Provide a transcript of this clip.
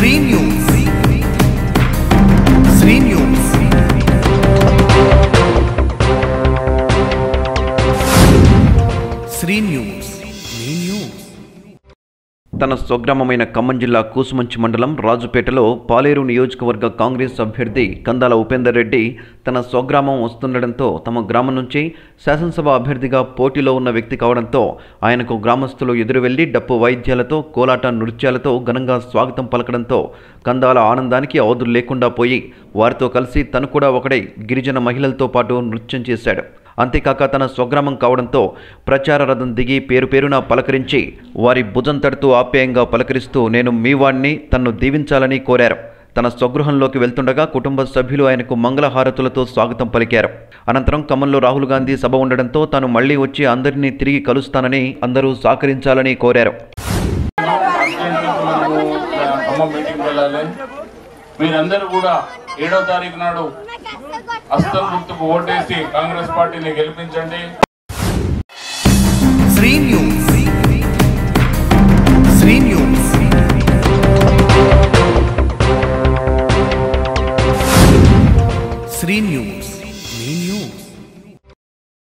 Sri news Sri news Sri news మీ news తన స్వగ్రామమైన ఖమ్మం జిల్లా కూసుమంచి మండలం రాజుపేటలో పాలేరు నియోజకవర్గ కాంగ్రెస్ అభ్యర్థి కందాల ఉపేందర్ రెడ్డి తన స్వగ్రామం వస్తుండడంతో తమ గ్రామం నుంచి శాసనసభ అభ్యర్థిగా పోటీలో ఉన్న వ్యక్తి కావడంతో ఆయనకు గ్రామస్తులు ఎదురు వెళ్ళి డప్పు వాయిద్యాలతో కోలాట నృత్యాలతో ఘనంగా స్వాగతం పలకడంతో కందాల ఆనందానికి అవధులు లేకుండా పోయి వారితో కలిసి తను కూడా ఒకడై గిరిజన మహిళలతో పాటు నృత్యం చేశాడు. అంతేకాక తన స్వగ్రామం కావడంతో ప్రచార రథం దిగి పేరు పేరున పలకరించి వారి భుజం తడుతూ ఆప్యాయంగా పలకరిస్తూ నేను మీ వాణ్ణి తన్ను దీవించాలని కోరారు. తన స్వగృహంలోకి వెళ్తుండగా కుటుంబ సభ్యులు ఆయనకు మంగళహారతులతో స్వాగతం పలికారు. అనంతరం ఖమ్మంలో రాహుల్ గాంధీ సభ ఉండడంతో తాను మళ్ళీ వచ్చి అందరినీ తిరిగి కలుస్తానని అందరూ సహకరించాలని కోరారు. మీరందరూ కూడా ఏడో తారీఖు నాడు అస్తం గుర్తుకు ఓటేసి కాంగ్రెస్ పార్టీని గెలిపించండి. Sri news. Sri news. Sri news.